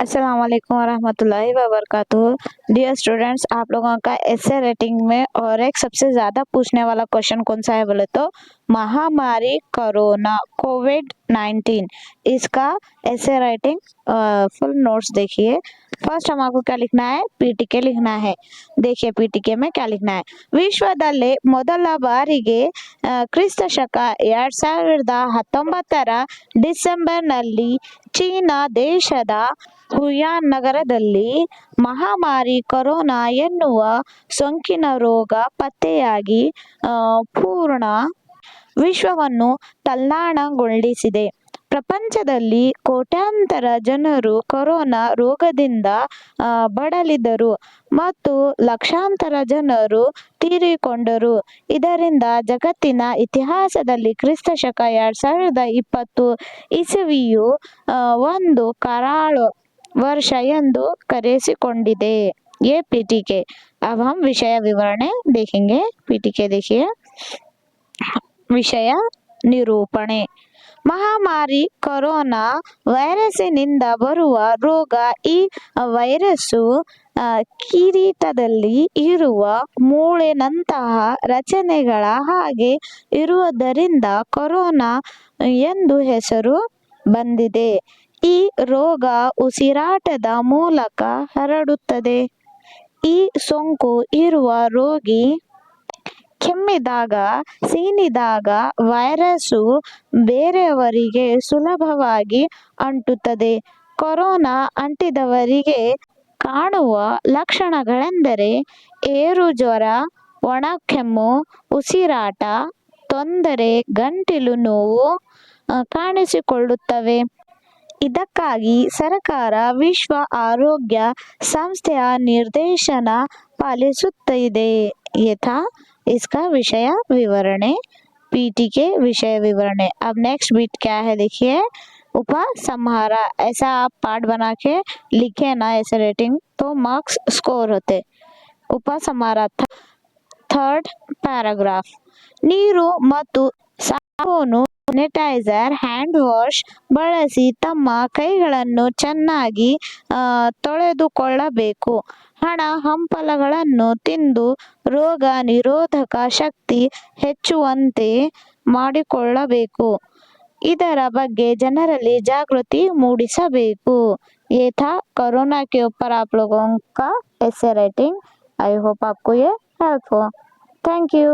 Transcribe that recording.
अस्सलाम वालेकुम वरहमतुल्लाहि वबरकातुहू डियर स्टूडेंट्स आप लोगों का एसए रेटिंग में और एक सबसे ज़्यादा पूछने वाला क्वेश्चन कौन सा है बोले तो महामारी कोरोना कोविड 19 इसका एसए राइटिंग फुल नोट्स देखिए फर्स्ट हम आपको क्या लिखना है पीटीके लिखना है देखिए पीटीके में क्या लिखना है ವಿಶ್ವದಲ್ಲೇ ಮೊದಲ ಬಾರಿಗೆ ಆ, ಕ್ರಿಸ್ತ ಶಕ ಎರಡ್ ಸಾವಿರದ ಹತ್ತೊಂಬತ್ತರ ಡಿಸೆಂಬರ್ನಲ್ಲಿ ಚೀನಾ ದೇಶದ ಹುಯಾನ್ ನಗರದಲ್ಲಿ ಮಹಾಮಾರಿ ಕೊರೋನಾ ಎನ್ನುವ ಸೋಂಕಿನ ರೋಗ ಪತ್ತೆಯಾಗಿ ಪೂರ್ಣ ವಿಶ್ವವನ್ನು ತಲ್ಲಣಗೊಳಿಸಿದೆ. ಪ್ರಪಂಚದಲ್ಲಿ ಕೋಟ್ಯಾಂತರ ಜನರು ಕೊರೋನಾ ರೋಗದಿಂದ ಆ, ಬಳಲಿದರು ಮತ್ತು ಲಕ್ಷಾಂತರ ಜನರು ತೀರಿಕೊಂಡರು ಇದರಿಂದ ಜಗತ್ತಿನ ಇತಿಹಾಸದಲ್ಲಿ ಕ್ರಿಸ್ತ ಶಕ ಎರಡ್ ಸಾವಿರದ ಇಪ್ಪತ್ತು ಇಸವಿಯು ಆ, ಒಂದು ಕರಾಳು ವರ್ಷ ಎಂದು ಕರೆಸಿಕೊಂಡಿದೆ ये पीटीके अब हम विषय विवरण देखेंगे पीटीके देखिए ವಿಷಯ ನಿರೂಪಣೆ ಮಹಾಮಾರಿ ಕೊರೋನಾ ವೈರಸ್ಸಿನಿಂದ ಬರುವ ರೋಗ ಈ ವೈರಸ್ಸು ಕಿರೀಟದಲ್ಲಿ ಇರುವ ಮೂಳೆನಂತಹ ರಚನೆಗಳ ಹಾಗೆ ಇರುವುದರಿಂದ ಕೊರೋನಾ ಎಂದು ಹೆಸರು ಬಂದಿದೆ. ಈ ರೋಗ ಉಸಿರಾಟದ ಮೂಲಕ ಹರಡುತ್ತದೆ. ಈ ಸೋಂಕು ಇರುವ ರೋಗಿ ಕೆಮ್ಮಿದಾಗ, ಸೀನಿದಾಗ ವೈರಸ್ಸು ಬೇರೆಯವರಿಗೆ ಸುಲಭವಾಗಿ ಅಂಟುತ್ತದೆ. ಕೊರೋನಾ ಅಂಟಿದವರಿಗೆ ಕಾಣುವ ಲಕ್ಷಣಗಳೆಂದರೆ ಏರು ಜ್ವರ, ಒಣ ಕೆಮ್ಮು, ಉಸಿರಾಟ, ತೊಂದರೆ, ಗಂಟಿಲು ನೋವು ಕಾಣಿಸಿಕೊಳ್ಳುತ್ತವೆ. ಇದಕ್ಕಾಗಿ ಸರ್ಕಾರ ವಿಶ್ವ ಆರೋಗ್ಯ ಸಂಸ್ಥೆಯ ನಿರ್ದೇಶನ ಪಾಲಿಸುತ್ತಿದೆ. ಯಥಾ इसका विषय विवरण, पीटी के विषय विवरण। अब नेक्स्ट बीट क्या है देखिए उपसंहारा ऐसा आप पार्ट बना के लिखे ना ऐसे रेटिंग तो मार्क्स स्कोर होते। उपसंहारा थर्ड पैराग्राफ नीरू मतु ಸಾಬೂನು ಸ್ಯಾನಿಟೈಸರ್ ಹ್ಯಾಂಡ್ ವಾಶ್ ಬಳಸಿ ತಮ್ಮ ಕೈಗಳನ್ನು ಚೆನ್ನಾಗಿ ಆ, ತೊಳೆದುಕೊಳ್ಳಬೇಕು ಹಣ ಹಂಪಲಗಳನ್ನು ತಿಂದು ರೋಗ ನಿರೋಧಕ ಶಕ್ತಿ ಹೆಚ್ಚುವಂತೆ ಮಾಡಿಕೊಳ್ಳಬೇಕು ಇದರ ಬಗ್ಗೆ ಜನರಲ್ಲಿ ಜಾಗೃತಿ ಮೂಡಿಸಬೇಕು ये था कोरोना के ऊपर आप लोगों का ऐसे राइटिंग आई होप आपको ये हेल्प हो थैंक यू